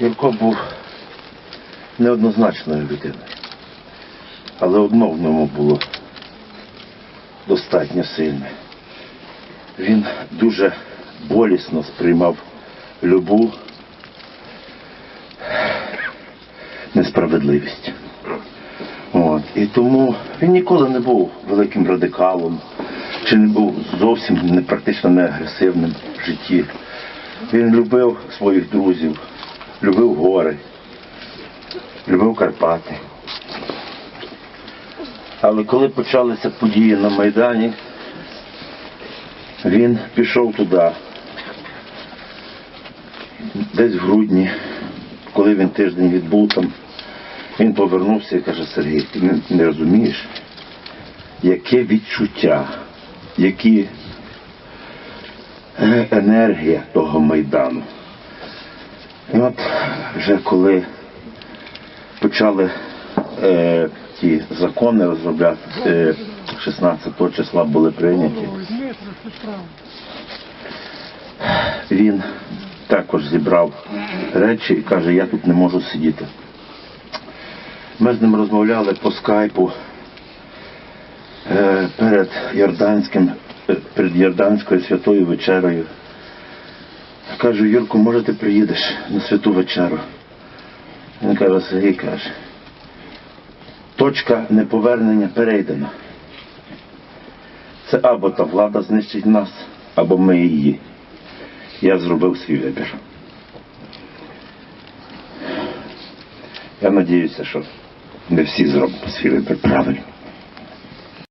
Юрко був неоднозначною людиною. Але одно в ньому було достатньо сильне. Він дуже болісно сприймав любу несправедливість. От. І тому він ніколи не був великим радикалом, чи не був зовсім не практично не агресивним в житті. Він любив своїх друзів, любив гори, любив Карпати. Але коли почалися події на Майдані, він пішов туди, десь в грудні, коли він тиждень відбув там, він повернувся і каже, Сергій, ти не, не розумієш, яке відчуття, які е, енергія того Майдану. От вже коли почали е, ті закони розробляти, е, 16 числа були прийняті, він також зібрав речі і каже, я тут не можу сидіти. Ми з ним розмовляли по скайпу е, перед Йорданським, е, перед Йорданською святою вечерою. Кажу, Юрку, може ти приїдеш на святу вечеру? Він каже, Сергій каже, точка неповернення перейдена. Це або та влада знищить нас, або ми її. Я зробив свій вибір. Я надіюся, що ми всі зробимо свій вибір правильно.